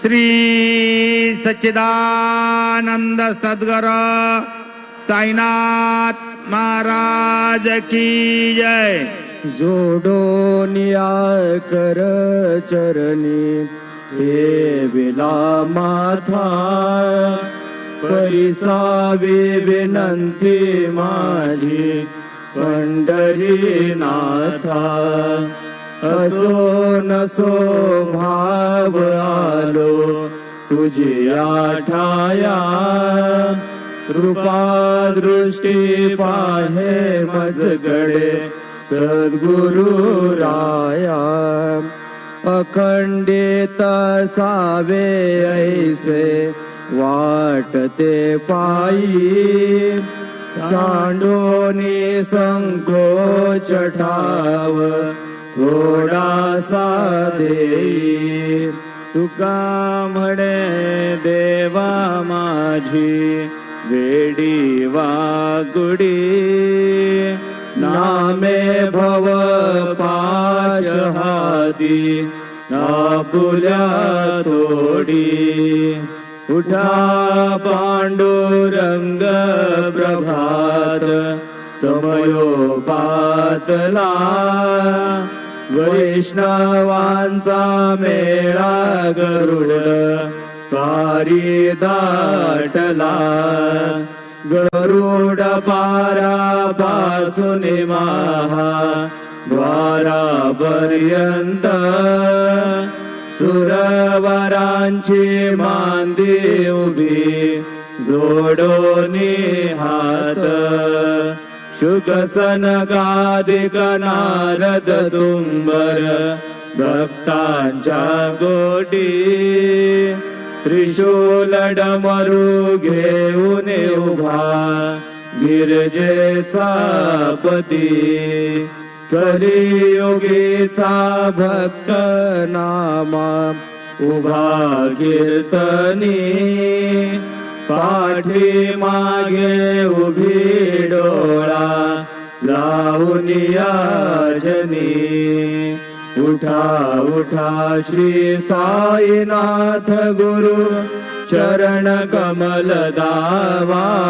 श्री सच्चिदानंद सद्गुर साईनाथ महाराज की जय। जोडो कर चरणी हे विला माथा परिसावी विनंती माझी पंढरीनाथा असो नसो भाव आलो तुझी आठाया कृपा दृष्टी पाहे मजगडे सद्गुरु राया अखंडित सावे ऐसे वाटते पायी। सांडोनी संकोच ठाव थोडासा दे तुका म्हणे देवा माझी वेडी वागुडी नामे भव पाश नापुल्या थोडी उठा पांडुरंग प्रभात समयोपातला. वैष्णवांचा मेळा गरुड पारी दाटला. गरुड पारा पासून महा द्वारा पर्यंत सुरवरांची मांदी उभी जोडोनी हात. शुकसन सनकादिक नारद तुंबर भक्तांच्या गोटी. त्रिशूल डमरू घेऊन उभा गिरजेचा पती. कलियुगीचा भक्त नामा उभा कीर्तनी. पाठी मागे उभी डोळा लावूनिया जनी. उठा उठा श्री साईनाथ गुरु चरण कमल दावा.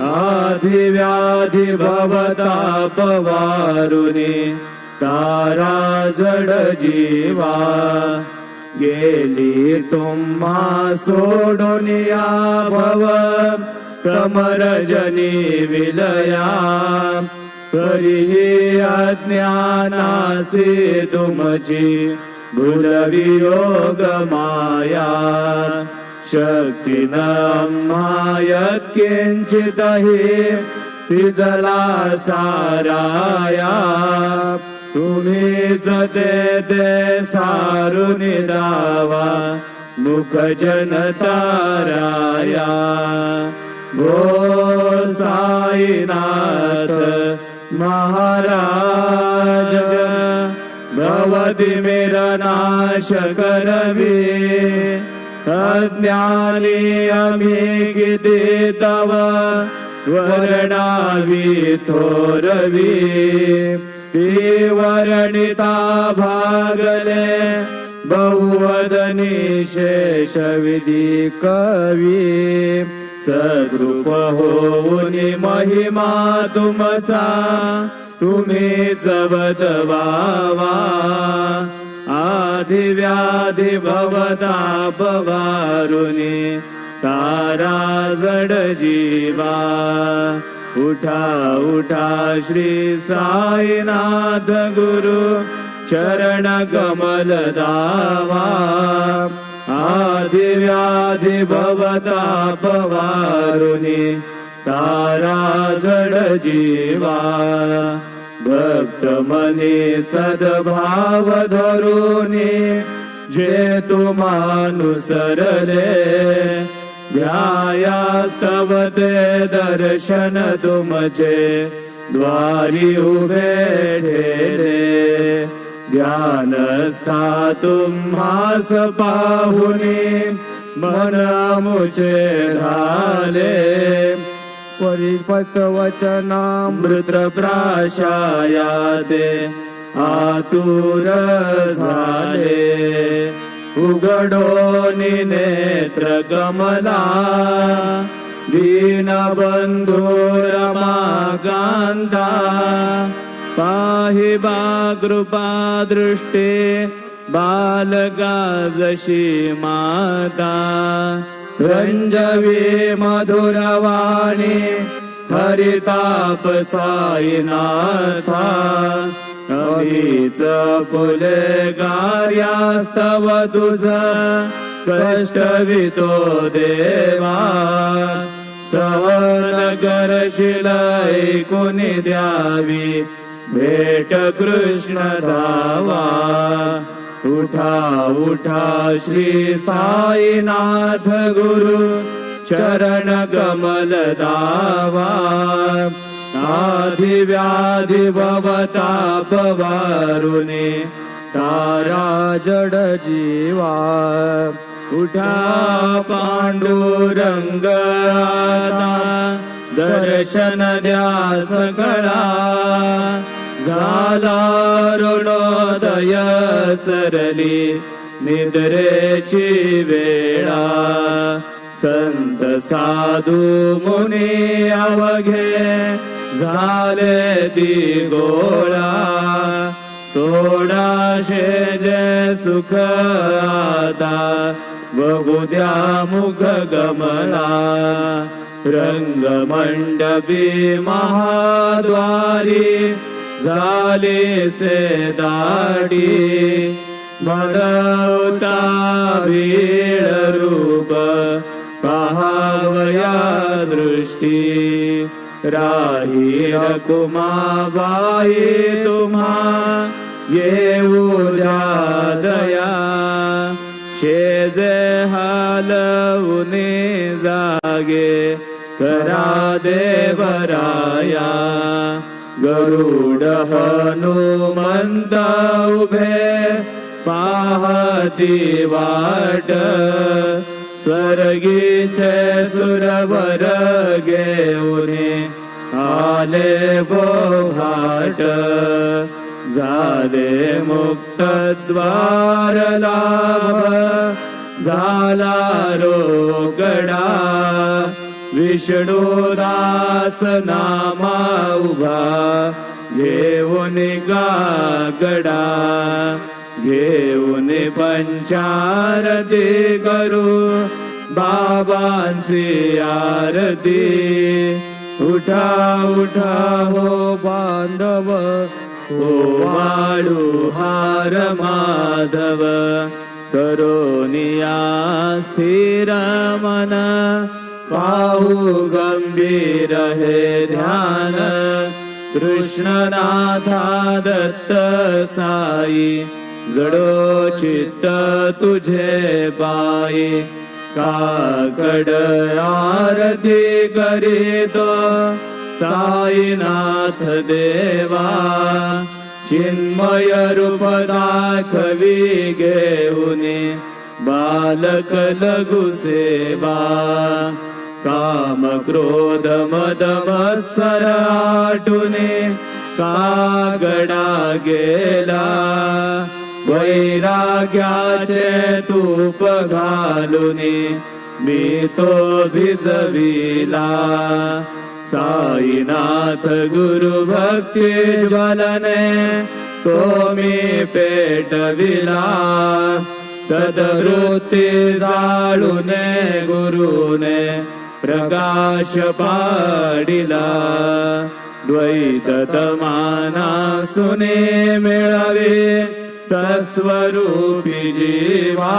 आधि व्याधि भवताप तारा जड जीवा गेली तुम्हा सोडून या भव कमरजनी विलया तरीही अज्ञानासी तुमची भुलवियोग माया. शक्ती न तिजला साराया तुम्हीच ते ते सारून दावा मुख जनताराया गो साईनाथ महाराज भवती मेरा नाश करवी अज्ञानी आम्ही किती तव वर्णावी थोरवी. ती वर्णिता भागले बहुवदनी शेष विधी कवी. सद्रूप होऊन महिमा तुमचा तुम्ही जबत आधि व्याधि भवता पवारुनी तारा जड जीवा। उठा उठा श्री साईनाथ गुरु चरण कमल दावा। आधि व्याधि भवता पवारुनी तारा जड भक्त मने सद्भाव धरुनी जे तुमानुसरले ध्यायास्तव ते दर्शन तुमचे द्वारी उभे ठेले ध्यानस्था तुम्हास पाहुनी मन मुचे झाले परिपत वचनामृत प्राशाया ते आतुर झाले उघडो नेत्र कमला दीनबंधू रमाकांता पाहि बा कृपा दृष्टे बालका जशी माता रञ्जवे मधुरवाणी हरितापसायिनाथा हरीच फुले गार्यास्तव तुझ कष्टवितो देवा सहनगरशिलाई कुनि द्यावी भेट कृष्ण धावा. उठा उठा श्री साईनाथ गुरु चरण कमल व्याधि भवताप वारुणे तारा जड जीवा। उठा सकळा झाला ऋणोदय सरली निद्रेची वेळा. संत साधू मुनी अवघे झाले ती गोळा. सोडाशे जे सुख आता बघू द्या मुख गमला. रंगमंडपी महाद्वारी झाले से दाडी मरवता भीड रूप पहावया दृष्टी। राही रकुमा बाई तुम्हा येऊ द्या दया। शेजे हालवुने जागे करा देवराया गरुड हनुमंत उभे पाहती वाट। स्वर्गीचे सुरवर घेऊने आले बोघाट। झाले मुक्त द्वार लाभ झाला रोगडा उभा। घेऊन गागडा घेऊन पंचारती करू बाबांची आरती उठा उठा हो बांधव। हो वाळू हार माधव। करोनिया स्थिर मन गंभीर हे ध्यान कृष्णनाथा दत्त साई जडो चित्त तुझे पायी काकड आरती करीतो साईनाथ देवा चिन्मय रूप दाखवी घेऊने बालक लघु सेवा काम क्रोध मद मत्सर आटुने कागडा गेला वैराग्याचे तूप घालुने मी तो भिजविला साईनाथ गुरु भक्ती ज्वलने तो मी पेटविला तदवृत्ती जाळूने गुरुने प्रकाश पाडिला द्वैत तमाना सुने मिळावे तस्वरूपी जीवा।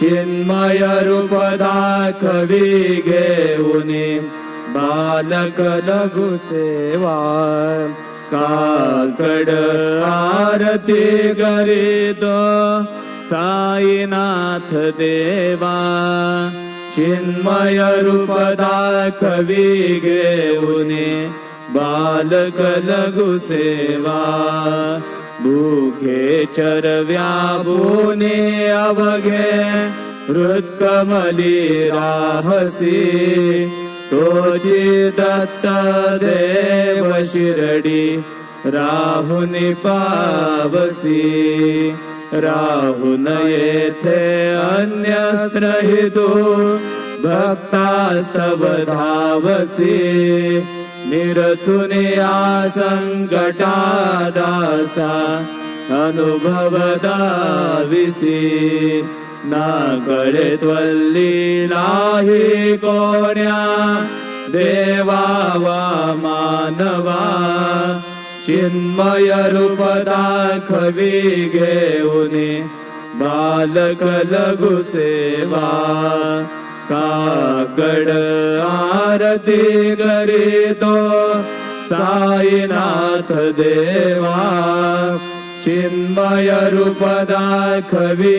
चिन्मय रूप दाखवी घेऊनी बालक लघु सेवा। काकड आरती करीत साईनाथ देवा चिन्मय रूप दाखवी घेऊने बालक लघु सेवा भूखे चरव्याबुने अवघे हृत्कमली राहसी तोची दत्त देव शिरडी राहुनि पावसी राहुन येथे अन्यस्त्र हितो भक्तास्तव धावसी। निरसुनिया सङ्कटा दासा अनुभवदाविसी। ना कळे त्वल्लीला हि कोण्या देवा वा मानवा चिन्मय रूप दाखवी घेऊनी बालक लघु सेवा काकड आरती करीतो साईनाथ देवा। चिन्मय रूप दाखवी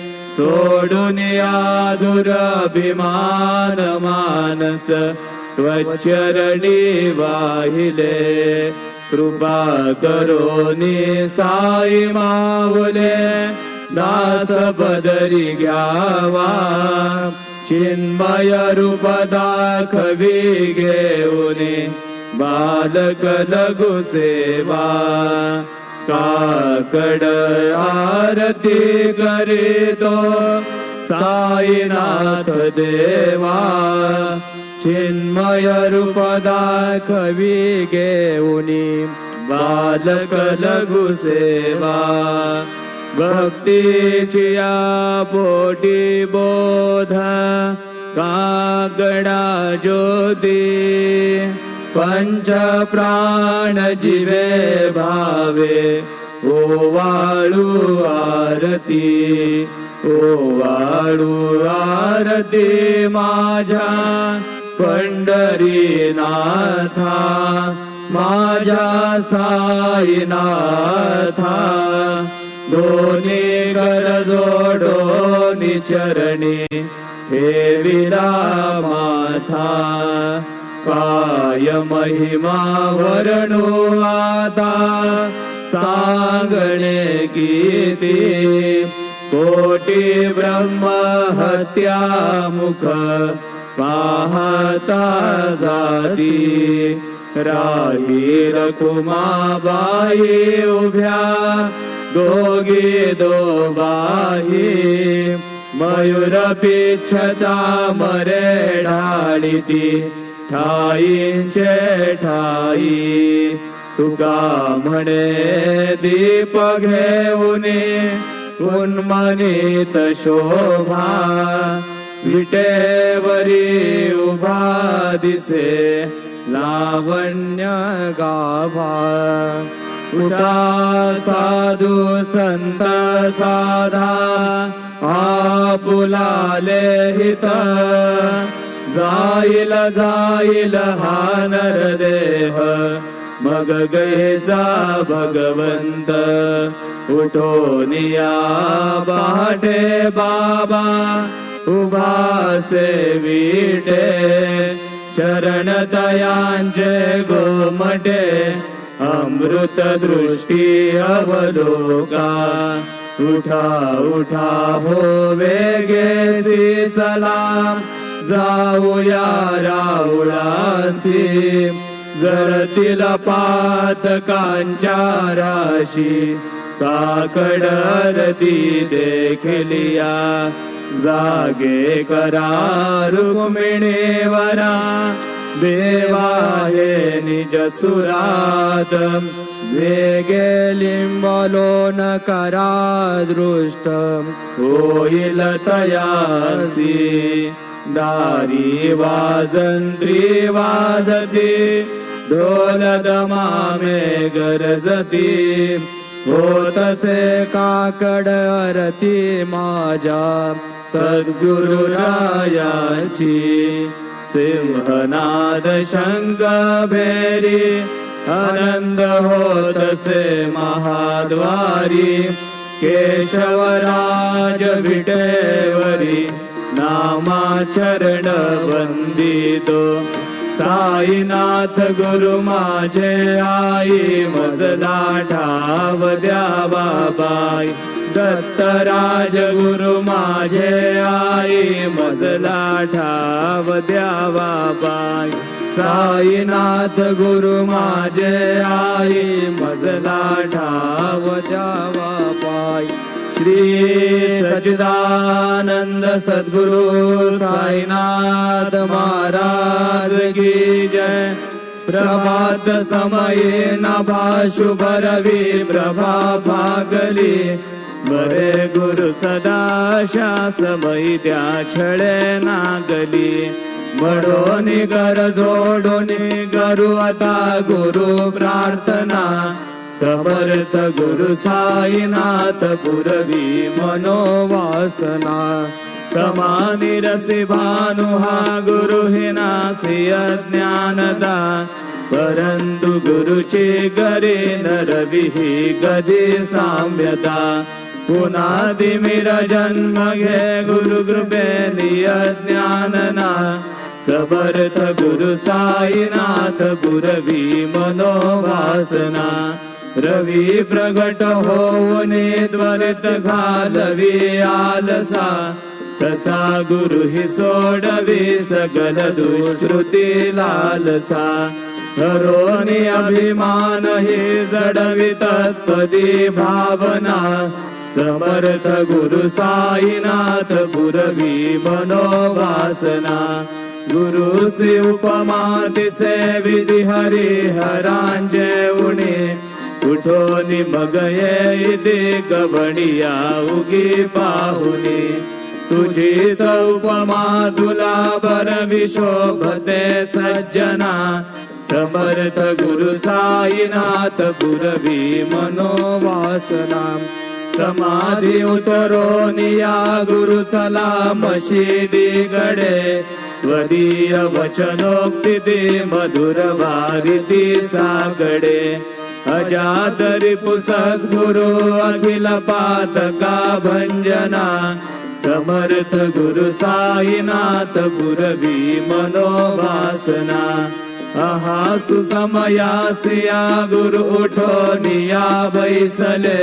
शिरडी आले प्राशुनी त्वदवचनामृता मुचे देह भान हरपले सोडून अभिमान मानस त्वचरणी वाहिले कृपा करोनी साई मावले दास बदरी घ्यावा चिन्मय रूप दाखवी घेऊनी बालक लघु सेवा काकड आरती करीतो। साईनाथ देवा चिन्मय रूप दाखवी घेऊनी बालक लघु सेवा। भक्तीची या पोटी बोध कागडा ज्योती पंच पञ्चप्राणजिवे भावे ओ वाळु आरती ओ वाळु आरती माझा पण्डरीनाथा माझा साईनाथा. दोनी करजोडो निचरणी हे विरामाथा. काय महिमा वरणो आता? सांगणे गीते. कोटी ब्रह्म हत्या मुख पाहता जाती. राही रकुमाबाई उभ्या दोघी दोबाही मयूर पिच्छचा मरे ढाळीती ठाईंचे ठाई तुका म्हणे दीप घेऊने उन्मनित शोभा विटेवरी उभा दिसे. लावण्य गाभा. उठा साधू संत साधा आपुलाले हित. जाईल जाईल हा नरदेह. मग गैचा भगवंत उठोनिया पहाटे बाबा उभा सेविटे चरण तयांचे गोमटे अमृत दृष्टी अवलोका. उठा उठा हो वेगेसी चला जाऊया राऊळासी जरतील पातकांच्या राशी काकडरती देखलिया जागे करा रुक्मिणीवरा. देवाहे निज सुरात वेगे लिंबलोन करा दृष्ट होईल तयासी. दारी वाजंत्री वाजती ढोल दमामे गरजती होतसे काकड अरती माझ्या सद्गुरुरायाची सिंहनाद शंख भेरी आनंद होतसे महाद्वारी केशवराज विटेवरी नामाचरण वंदितो साईनाथ गुरु माझे आई मजला ठाव द्या बाबाई। दत्तराज गुरु माझे आई मजला ठाव द्या बाबाई। साईनाथ गुरु माझे आई मजला ठाव द्यावा श्री सचिदानंद सद्गुरु साईनाथ महाराज की जय। प्रभात समये नभा शुभ प्रभा भागली। स्मरे गुरु सदा शासमयी त्या छळे नागली। म्हणून कर जोडून करू आता गुरु प्रार्थना। समर्थ गुरु साईनाथ पुरवी मनोवासना। कमानी रसी भानु हा गुरु हि नासी अज्ञानदा। परंतु गुरुचे गरे नरविही गदी साम्यता पुनादि घे गुरु कृपे ज्ञानना समर्थ गुरु साईनाथ पुरवी मनोवासना रवी प्रगट होवने त्वरित घालवी आलसा। तसा गुरु हि सोडवी सकल दुष्कृती लालसा। हरोनी अभिमान हि जडवी तत्पदी भावना। समर्थ गुरु साईनाथ पुरवी मनोवासना। गुरु श्री उपमा दिसे विधी हरी उणे उठोनी मग ये दे गवणिया उगी पाहुनी. तुझी उपमा तुला बर विशोभते सज्जना. समर्थ गुरु साईनाथ पुरवी मनोवासना. समाधी उतरोनिया गुरु चला मशिदी गडे. त्वदीय वचनोक्ती दे मधुर वारिती सागडे. अजातरी पुसद गुरु भंजना समर्थ गुरु साईनाथ पुरवी मनोवासना आहा सुसमयासिया गुरु उठो निया बैसले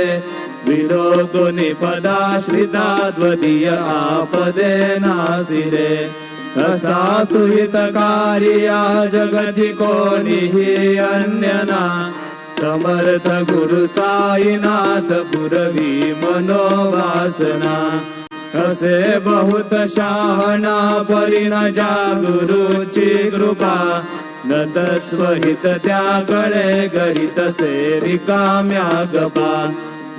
विलोकुनि पदाश्रिता त्वदीय आपदे नासिरे। असा सुहितकार्या जगति कोणिहि अन्यना समर्थ गुरु साईनाथ पुरवी मनोवासना. असे बहुत शाहना परिण जा गुरुची कृपा. नत स्वहित त्याकडे गरीत से रिकाम्या गपा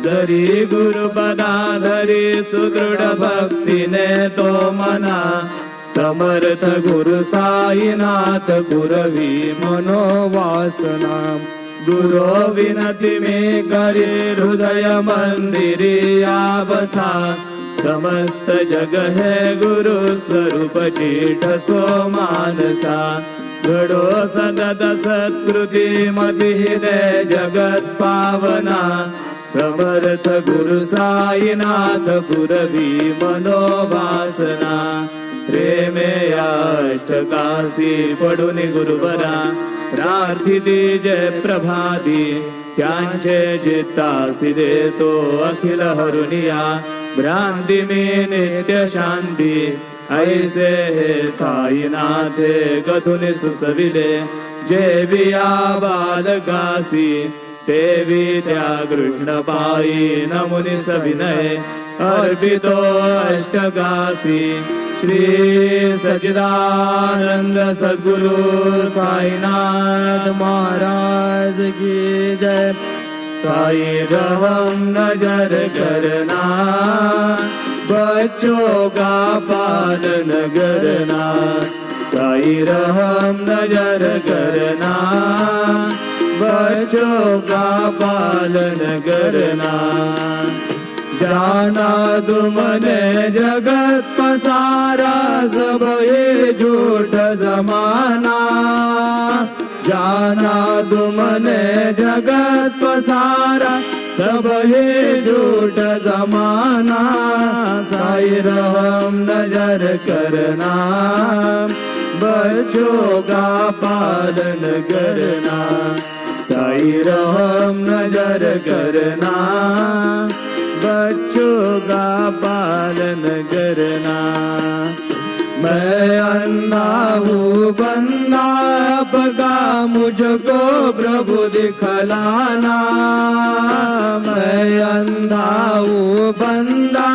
जरी गुरुपदा धरी सुदृढ भक्तीने तो मना. समर्थ गुरु साईनाथ पुरवी मनोवासना. गुरो विनती मे करी हृदय मंदिरी बसा समस्त जग है गुरु स्वरूप चीठ सो मानसा घडो सदत सत्कृती मती दे जगत पावना समर्थ गुरु साईनाथ पुरवी मनोवासना। प्रेमे अष्टकाशी पडून गुरुबरा प्रार्थिती जय प्रभादी त्यांचे जितासी देतो अखिल हरुनिया भ्रांती मी नित्य शांती ऐसे हे साईनाथे कथुनी सुचविले जे बिया बालकासी देवी त्या कृष्ण पायी नमुनी सविनय अर्पितो अष्टकासी श्री सच्चिदानंद सद्गुरु साईनाथ महाराज की जय। साई रहम नजर करना बच्चों का पालन करना साई रहम नजर करना बच्चों का पालन करना जाना तुमने जगत पसारा, सब ये झूठ जमाना। जाना तुमने जगत पसारा, सब हे झूठ जमाना। साई रहम नज़र करना, बच्चों का पालन करना। साई रहम नज़र करना। का पालन करना मैं अन्ना हूँ बंदा बगा मुझको प्रभु दिखलाना। मैं अंधा हूँ बंदा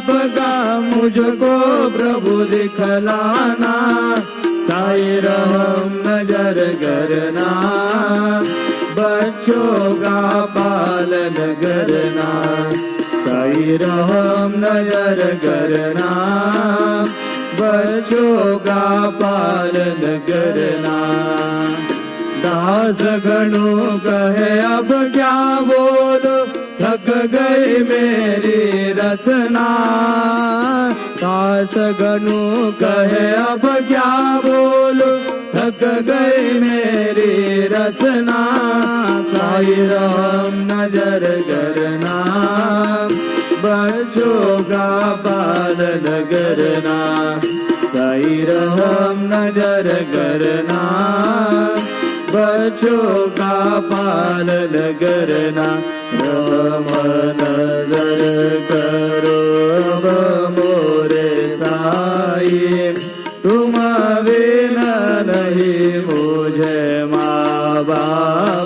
बगा मुझको प्रभु दिखलाना। साई रहम नज़र करना बच्चों का पालन करना। साई रहम नज़र करना बच्चों का पालन करना दास गणु कहे, अब क्या बोलो? थक गई मेरी रसना। दास गणु कहे, अब क्या बोलो? थक गई मेरी रसना। साई राम नज़र करना बच्चों का पालन करना साई राम नजर करना बच्चों का पालन करना राम नजर मुझे माँ बाप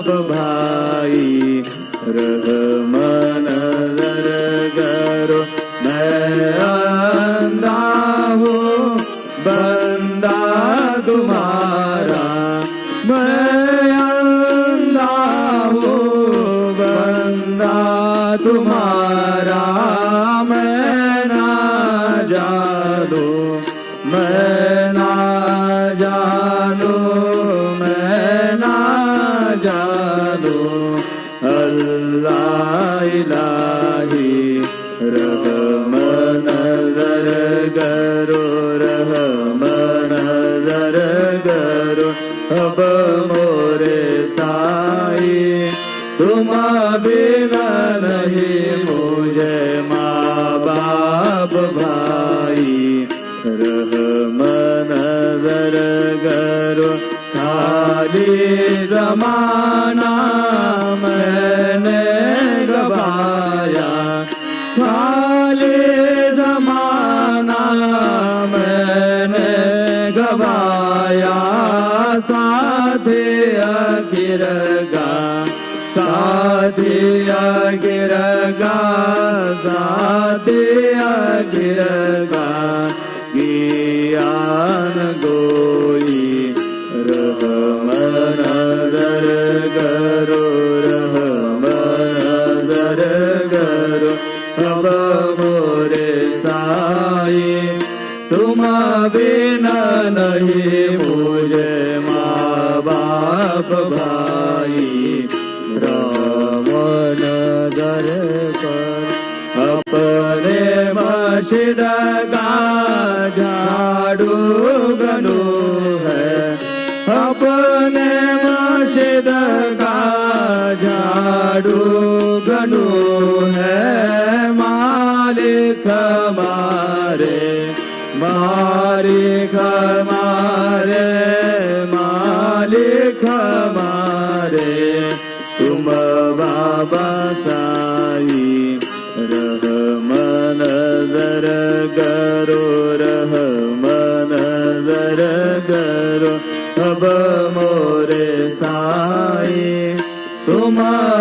जमाना मस्जिद का झाड़ू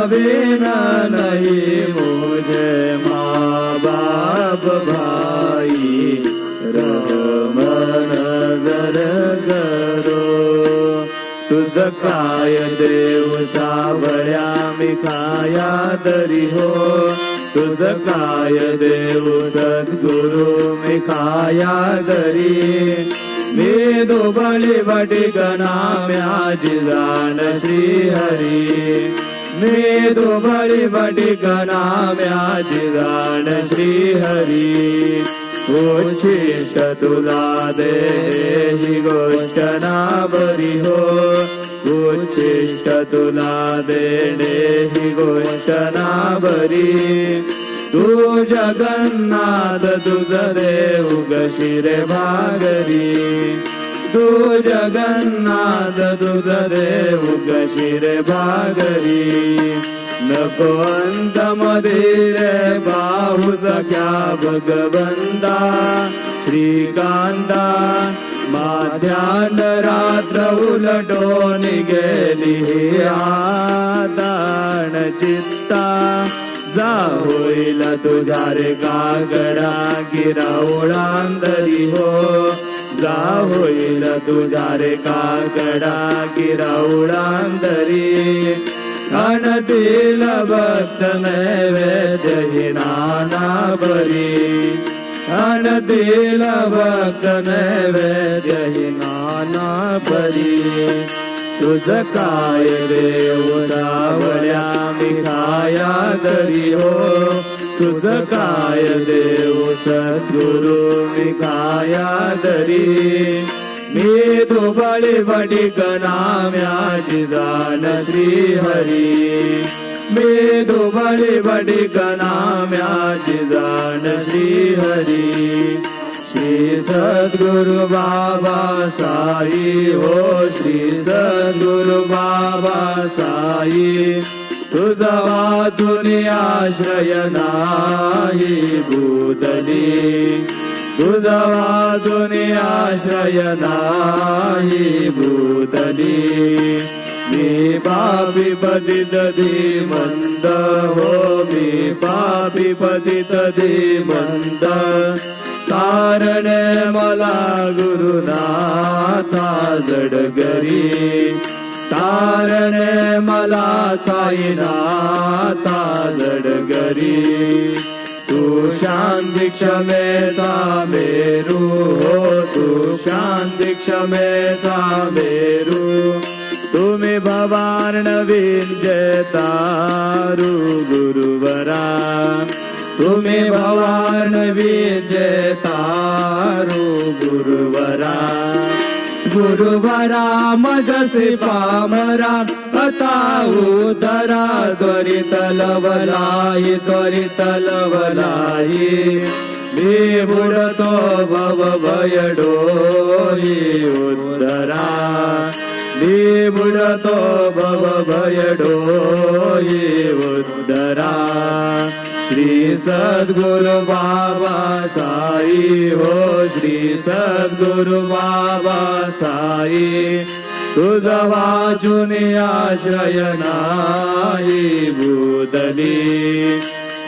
बिना नहीं मुझे माँ बाप भाई। रम नजर करो। तुझ काय देव सावळ्या मी खाया तरी हो। तुझ काय देव सद्गुरु मी खाया तरी। मी दुबळी बटिकना म्याजी जाण श्रीहरी। हरी दुबळी बटिकना म्याजी जाण श्रीहरी। तुला गोष्ट ना बरी हो। उच्छिष्ट तुला देणे ही घोषणा बरी तू जगन्नाथ तुझ देव गशिरे भागरी तू जगन्नाथ तुझ देव कशीर भागरी नको अंत रे बाहू सख्या भगवंता श्रीकांता माध्यान रात्र उलटोन गेली आदान चित्ता जा होईल तुझा रे कागडा गिरावळांदरी हो जा होईल तुझा रे काकडा गिरा ओळांदरी अनतील भक्त नैवेद्य हि नाना बरी अनतील भक्त नैवेद्य नाना बरी तुझ काय देव रावळ्या मी खाया हो. तुझ काय देव सद्गुरु मी काया दरी मी दुबळी बडी नाम्याची जाण श्री हरी मी दुबळी बडी नाम्याची जाण श्री हरी श्री सद्गुरु बाबा साई हो श्री सद्गुरु बाबा साई. आश्रय नाही भूतली तुझा वाचून आश्रय नाही भूतली मी पापी पतित मंद हो मी पापी पतित मंद। कारण मला गुरुनाथा जडगरी कारण मला साईनाथा जडगरी तू शांती क्षमेचा मेरू तू क्षमेचा मेरू. तुम्ही भवान नवीन जयतारू गुरुवरा. तुम्ही भवान तारू गुरुवरा गुरुवरा मजसे पामरा आता उदरा त्वरित लवलाई त्वरित लवलाई मी बुडतो भव भयडोई उदरा मी बुडतो भव भयडोई उदरा श्री सद्गुरु बाबा साई हो श्री सद्गुरु बाबा साई। तुझ वाचून आश्रय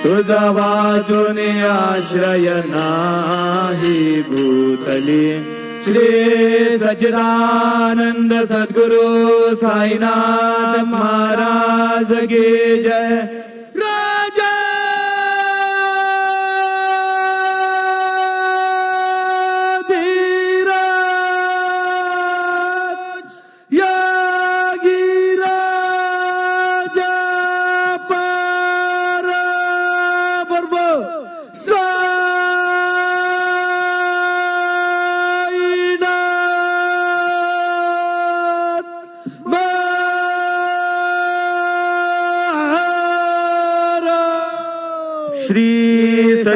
तुझ वाचून आश्रय नाही भूतली। श्री सच्चिदानंद सद्गुरु साईनाथ महाराज की जय